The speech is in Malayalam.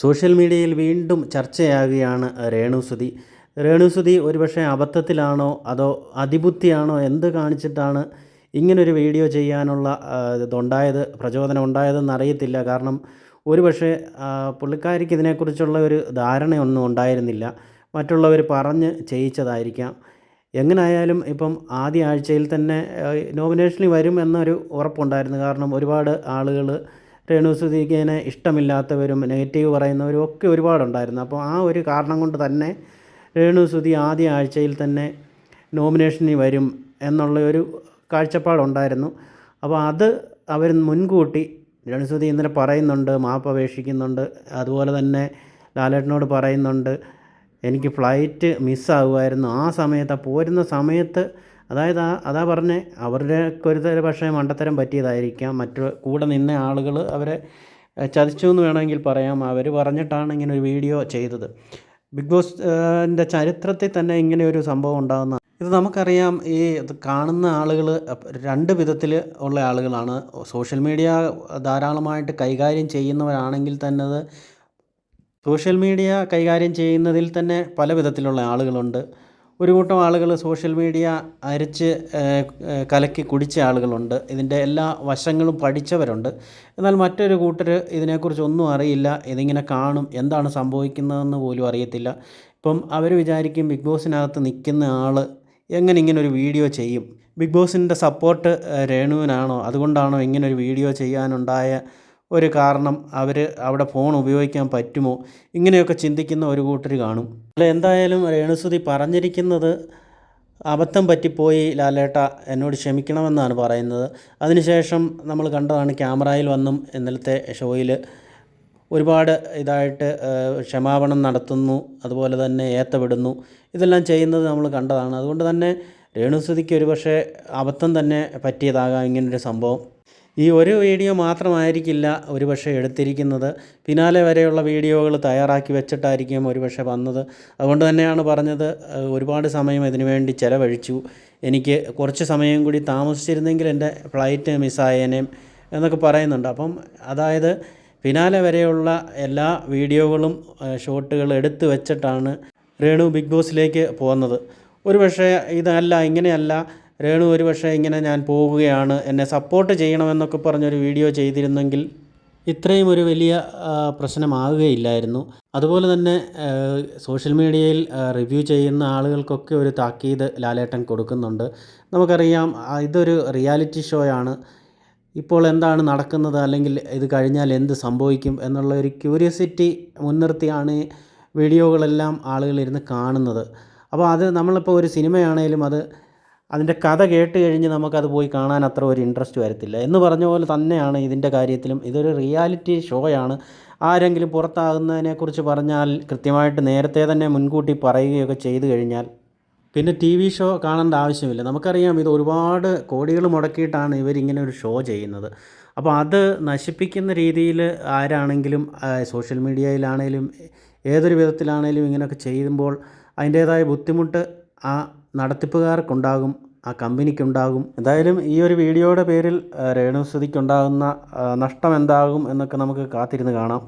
സോഷ്യൽ മീഡിയയിൽ വീണ്ടും ചർച്ചയാകുകയാണ് രേണുസുതി. രേണുസുതി ഒരുപക്ഷെ അബദ്ധത്തിലാണോ അതോ അതിബുദ്ധിയാണോ എന്ത് കാണിച്ചിട്ടാണ് ഇങ്ങനൊരു വീഡിയോ ചെയ്യാനുള്ള ഇതുണ്ടായത് പ്രചോദനം ഉണ്ടായതെന്ന് അറിയത്തില്ല. കാരണം ഒരുപക്ഷെ പുള്ളിക്കാരിക്ക് ഇതിനെക്കുറിച്ചുള്ള ഒരു ധാരണയൊന്നും ഉണ്ടായിരുന്നില്ല. മറ്റുള്ളവർ പറഞ്ഞ് ചെയ്യിച്ചതായിരിക്കാം. എങ്ങനായാലും ഇപ്പം ആദ്യ ആഴ്ചയിൽ തന്നെ നോമിനേഷനിൽ വരും എന്നൊരു ഉറപ്പുണ്ടായിരുന്നു. കാരണം ഒരുപാട് ആളുകൾ രേണുസുതിക്കിനെ ഇഷ്ടമില്ലാത്തവരും നെഗറ്റീവ് പറയുന്നവരും ഒക്കെ ഒരുപാടുണ്ടായിരുന്നു. അപ്പോൾ ആ ഒരു കാരണം കൊണ്ട് തന്നെ രേണുസുതി ആദ്യ ആഴ്ചയിൽ തന്നെ നോമിനേഷനിൽ വരും എന്നുള്ള ഒരു കാഴ്ചപ്പാടുണ്ടായിരുന്നു. അപ്പോൾ അത് അവർ മുൻകൂട്ടി രേണുസുതി ഇന്നലെ പറയുന്നുണ്ട് മാപ്പ് അപേക്ഷിക്കുന്നുണ്ട് അതുപോലെ തന്നെ ലാലേട്ടനോട് പറയുന്നുണ്ട് എനിക്ക് ഫ്ലൈറ്റ് മിസ്സാകുമായിരുന്നു ആ സമയത്ത് പോരുന്ന സമയത്ത് അതായത് ആ അതാ പറഞ്ഞേ അവരുടെയൊക്കെ ഒരു പക്ഷേ മണ്ടത്തരം പറ്റിയതായിരിക്കാം. മറ്റു കൂടെ നിന്ന ആളുകൾ അവരെ ചതിച്ചു എന്ന് വേണമെങ്കിൽ പറയാം. അവർ പറഞ്ഞിട്ടാണ് ഇങ്ങനെ ഒരു വീഡിയോ ചെയ്തത്. ബിഗ് ബോസ് ചരിത്രത്തിൽ തന്നെ ഇങ്ങനെ ഒരു സംഭവം ഉണ്ടാകുന്ന ഇത് നമുക്കറിയാം ഈ കാണുന്ന ആളുകൾ രണ്ട് വിധത്തിൽ ഉള്ള ആളുകളാണ്. സോഷ്യൽ മീഡിയ ധാരാളമായിട്ട് കൈകാര്യം ചെയ്യുന്നവരാണെങ്കിൽ തന്നെ സോഷ്യൽ മീഡിയ കൈകാര്യം ചെയ്യുന്നതിൽ തന്നെ പല വിധത്തിലുള്ള ആളുകളുണ്ട്. ഒരു കൂട്ടം ആളുകൾ സോഷ്യൽ മീഡിയ അരിച്ച് കലക്കി കുടിച്ച ആളുകളുണ്ട്. ഇതിന്റെ എല്ലാ വശങ്ങളും പഠിച്ചവരുണ്ട്. എന്നാൽ മറ്റൊരു കൂട്ടർ ഇതിനെക്കുറിച്ചൊന്നും അറിയില്ല. ഇതിങ്ങനെ കാണും. എന്താണ് സംഭവിക്കുന്നതെന്ന് പോലും അറിയത്തില്ല. ഇപ്പം അവർ വിചാരിക്കും ബിഗ് ബോസിനകത്ത് നിൽക്കുന്ന ആൾ എങ്ങനെ ഇങ്ങനെ ഒരു വീഡിയോ ചെയ്യും? ബിഗ് ബോസിന്റെ സപ്പോർട്ട് രേണുവിനാണോ? അതുകൊണ്ടാണോ ഇങ്ങനൊരു വീഡിയോ ചെയ്യാനുണ്ടായ ഒരു കാരണം അവർ അവിടെ ഫോൺ ഉപയോഗിക്കാൻ പറ്റുമോ? ഇങ്ങനെയൊക്കെ ചിന്തിക്കുന്ന ഒരു കൂട്ടർ കാണും. അല്ല എന്തായാലും രേണുസുതി പറഞ്ഞിരിക്കുന്നത് അബദ്ധം പറ്റിപ്പോയി ലാലേട്ട എന്നോട് ക്ഷമിക്കണമെന്നാണ് പറയുന്നത്. അതിനുശേഷം നമ്മൾ കണ്ടതാണ് ക്യാമറയിൽ വന്നും ഇന്നലത്തെ ഷോയിൽ ഒരുപാട് ഇതായിട്ട് ക്ഷമാപണം നടത്തുന്നു അതുപോലെ തന്നെ ഏത്തവിടുന്നു. ഇതെല്ലാം ചെയ്യുന്നത് നമ്മൾ കണ്ടതാണ്. അതുകൊണ്ട് തന്നെ രേണുസുതിക്ക് ഒരുപക്ഷെ അബദ്ധം തന്നെ പറ്റിയതാകാം ഇങ്ങനൊരു സംഭവം. ഈ ഒരു വീഡിയോ മാത്രമായിരിക്കില്ല ഒരുപക്ഷെ എടുത്തിരിക്കുന്നത്. പിന്നാലെ വരെയുള്ള വീഡിയോകൾ തയ്യാറാക്കി വെച്ചിട്ടായിരിക്കും ഒരുപക്ഷെ വന്നത്. അതുകൊണ്ട് തന്നെയാണ് പറഞ്ഞത് ഒരുപാട് സമയം ഇതിനു വേണ്ടി ചിലവഴിച്ചു. എനിക്ക് കുറച്ച് സമയം കൂടി താമസിച്ചിരുന്നെങ്കിൽ എന്റെ ഫ്ലൈറ്റ് മിസ്സായേനേം എന്നൊക്കെ പറയുന്നുണ്ട്. അപ്പം അതായത് പിന്നാലെ വരെയുള്ള എല്ലാ വീഡിയോകളും ഷോട്ടുകൾ എടുത്തു വെച്ചിട്ടാണ് രേണു ബിഗ് ബോസിലേക്ക് പോകുന്നത്. ഒരു പക്ഷേ ഇതല്ല ഇങ്ങനെയല്ല രേണു ഒരു പക്ഷേ ഇങ്ങനെ ഞാൻ പോവുകയാണ് എന്നെ സപ്പോർട്ട് ചെയ്യണമെന്നൊക്കെ പറഞ്ഞൊരു വീഡിയോ ചെയ്തിരുന്നെങ്കിൽ ഇത്രയും ഒരു വലിയ പ്രശ്നമാകുകയില്ലായിരുന്നു. അതുപോലെ തന്നെ സോഷ്യൽ മീഡിയയിൽ റിവ്യൂ ചെയ്യുന്ന ആളുകൾക്കൊക്കെ ഒരു താക്കീത് ലാലേട്ടൻ കൊടുക്കുന്നുണ്ട്. നമുക്കറിയാം ഇതൊരു റിയാലിറ്റി ഷോയാണ് ഇപ്പോൾ എന്താണ് നടക്കുന്നത് അല്ലെങ്കിൽ ഇത് കഴിഞ്ഞാൽ എന്ത് സംഭവിക്കും എന്നുള്ള ഒരു ക്യൂരിയോസിറ്റി മുൻനിർത്തിയാണ് വീഡിയോകളെല്ലാം ആളുകൾ ഇരുന്ന് കാണുന്നത്. അപ്പോൾ അത് നമ്മളിപ്പോൾ ഒരു സിനിമയാണേലും അത് അതിന്റെ കഥ കേട്ട് കഴിഞ്ഞ് നമുക്കത് പോയി കാണാൻ അത്ര ഒരു ഇൻട്രസ്റ്റ് വരത്തില്ല. എന്ന് പറഞ്ഞ പോലെ തന്നെയാണ് ഇതിന്റെ കാര്യത്തിലും. ഇതൊരു റിയാലിറ്റി ഷോയാണ് ആരെങ്കിലും പുറത്താകുന്നതിനെക്കുറിച്ച് പറഞ്ഞാൽ കൃത്യമായിട്ട് നേരത്തെ തന്നെ മുൻകൂട്ടി പറയുകയൊക്കെ ചെയ്തു കഴിഞ്ഞാൽ പിന്നെ ടി വി ഷോ കാണേണ്ട ആവശ്യമില്ല. നമുക്കറിയാം ഇത് ഒരുപാട് കോടികൾ മുടക്കിയിട്ടാണ് ഇവരിങ്ങനെ ഒരു ഷോ ചെയ്യുന്നത്. അപ്പോൾ അത് നശിപ്പിക്കുന്ന രീതിയിൽ ആരാണെങ്കിലും സോഷ്യൽ മീഡിയയിലാണേലും ഏതൊരു വിധത്തിലാണേലും ഇങ്ങനെയൊക്കെ ചെയ്യുമ്പോൾ അതിന്റേതായ ബുദ്ധിമുട്ട് ആ നടത്തിപ്പുകാർക്കുണ്ടാകും ആ കമ്പനിക്കുണ്ടാകും. എന്തായാലും ഈ ഒരു വീഡിയോയുടെ പേരിൽ രേണുസ്തുതിക്കുണ്ടാകുന്ന നഷ്ടം എന്താകും എന്നൊക്കെ നമുക്ക് കാത്തിരുന്ന് കാണാം.